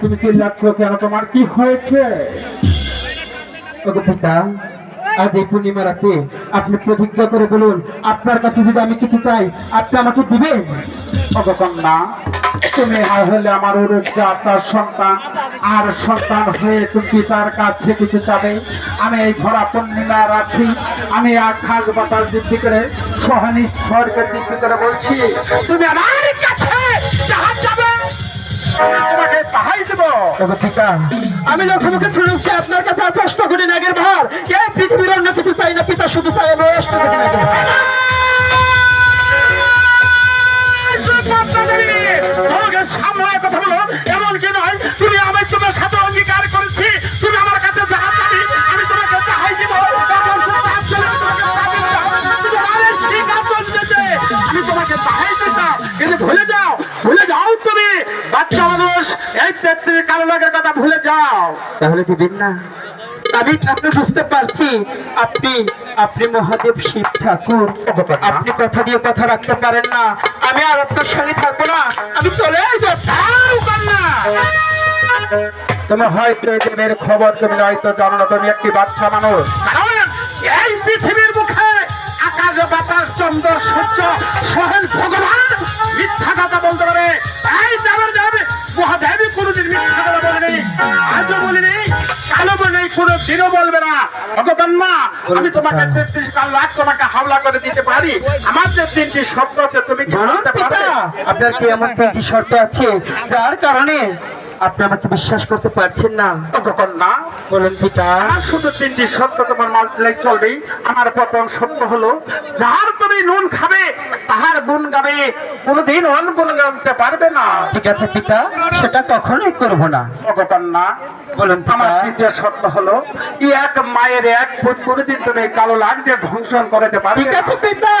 তুমি কেন? তোমার কি হয়েছে? আজ এই পূর্ণিমা রাতে আপনি প্রতিজ্ঞা করে বলুন, আপনার কাছে যদি আমি কিছু চাই, আপনি আমাকে দিবেন? অগকন্যা তুমি আর হলে আমার উরুজ্জা তার সন্তান আর সন্তান হয়ে তুমি তার কাছে কিছু চাবে আমি এই ভরা পূর্ণিমা রাখি আমি আকাশ বাতাস দিব্যি করে সহানীশ্বরকে দিব্যি করে বলছি তুমি আমার কাছে যাহা চাবে তোমাকে তাহাই দেবো আমি লক্ষ্মীকে শুনেছি আপনার কাছে আছে অষ্ট কোটি নাগের ভার এই পৃথিবীর অন্য কিছু চাই না পিতা শুধু চাই আমি অষ্ট নাগের বাচ্চা মানুষ এই তেত্রিশ কালো লোকের কথা ভুলে যাও। তাহলে দিবেন না। আমি আপনি বুঝতে পারছি আপনি আপনি মহাদেব শিব ঠাকুর। আপনি কথা দিয়ে কথা রাখতে পারেন না। আমি আর আপনার সঙ্গে থাকব না। আমি চলে হয়তো দেবের খবর তুমি হয়তো জানো না তুমি একটি বাচ্চা মানুষ। এই পৃথিবীর মুখে আকাশ বাতাস চন্দ্র সূর্য সহেন ভগবান মিথ্যা কথা দিনও বলবে না? ভগবান মা আমি তোমাকে তেত্রিশ লাখ তোমাকে হাওলা করে দিতে পারি। আমার যে তিনটি শর্ত আছে তুমি কি আপনার কি এমন তিনটি শর্ত আছে? যার কারণে আপনি আমাকে বিশ্বাস করতে পারছেন না? তখন না বলুন পিতা। শুধু তিনটি সত্য তোমার মাল্টিলাই চলবে। আমার প্রথম সত্য হলো যাহার তুমি নুন খাবে তাহার গুণ গাবে। কোনোদিন অন গুণ গাইতে পারবে না। ঠিক আছে পিতা সেটা কখনোই করব না। ভগবান না বলুন আমার তৃতীয় সত্য হলো এক মায়ের এক ফুট কোনোদিন তুমি কালো লাগ দিয়ে ধ্বংসন করতে পারবে ঠিক আছে পিতা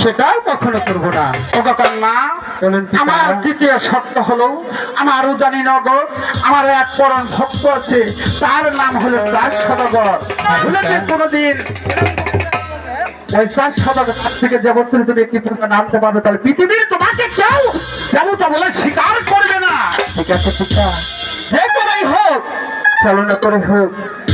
সেটাও কখনো করব না। ভগবান না বলুন পিতা। আমার তৃতীয় সত্য হলো আমারও জানি নগর আমার এক পরম ভক্ত আছে তার নাম হলো দাস সদগর। কোনোদিন? ওই চার সদগর থেকে দেবত্রী তুমি একটি পুজো নামতে পারবে তাহলে পৃথিবীর তোমাকে কেউ দেবতা বলে স্বীকার করবে না। ঠিক আছে পিতা যে করেই হোক চালনা করে হোক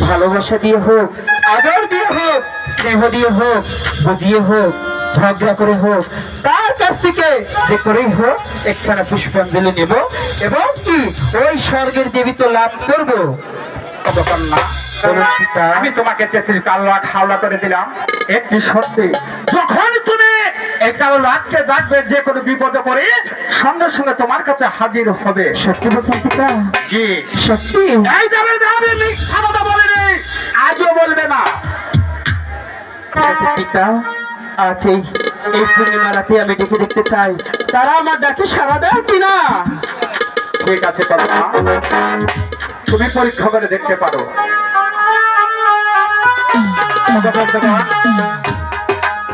ভালোবাসা দিয়ে হোক আদর দিয়ে হোক স্নেহ দিয়ে হোক বুঝিয়ে হোক ঝগড়া করে হোক তার কাছ থেকে যে করেই হোক একখানা পুষ্পাঞ্জলি নেব এবং কি? ওই স্বর্গের দেবী তো লাভ করব। না আমি তোমাকে তেত্রিশ কালো লাখ হাওলা করে দিলাম। একটি সত্যি যখন তুমি এই কালো লাখকে ডাকবে যে কোনো বিপদে পড়ে সঙ্গে সঙ্গে তোমার কাছে হাজির হবে। সত্যি বলছেন পিতা? জি সত্যি? এই যাবে যাবে মিথ্যা কথা বলেনি। আজও বলবে না। আছে পিতা আজ এই এই পূর্ণিমা রাতে আমি ডেকে দেখতে চাই, তারা আমার ডাকে সারা দেয় কিনা? ঠিক আছে তুমি পরীক্ষা করে দেখতে পারো।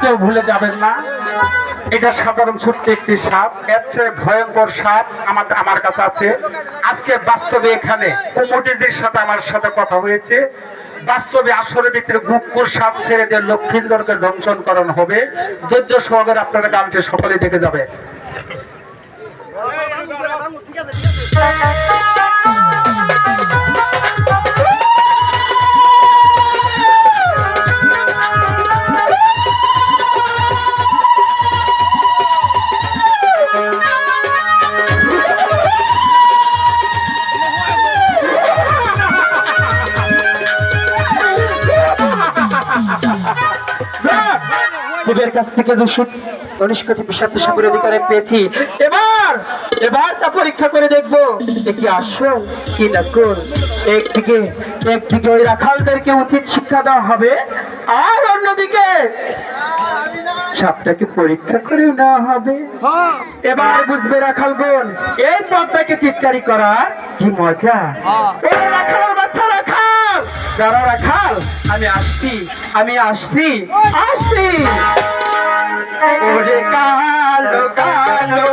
কেউ ভুলে যাবেন না। এটা সাধারণ ছোট্ট একটি সাপ, এর চেয়ে ভয়ঙ্কর সাপ আমার আমার কাছে আছে। আজকে বাস্তবে এখানে কুমুটিদের সাথে আমার সাথে কথা হয়েছে। বাস্তবে আসরে ভিতরে গুপ্কুর সাপ ছেড়ে দিয়ে লক্ষ্মীন্দরকে দংশন করানো হবে। ধৈর্য সহকারে আপনারা গানটি সকলে দেখে যাবে শিবের কাছ থেকে দুশো উনিশ কোটি বিষাক্ত সাপের অধিকার পেয়েছি। এবার এবার তা পরীক্ষা করে দেখব এ কি আসল কি না কোন। একদিকে একদিকে ওই রাখালদেরকে উচিত শিক্ষা দেওয়া হবে আর অন্যদিকে সাপটাকে পরীক্ষা করে নেওয়া হবে। এবার বুঝবে রাখালগণ এই পথটাকে টিটকারি করার কি মজা। রাখাল রাখাল রাখাল আমি আসছি আমি আসছি আসছি ওরে কালো কালো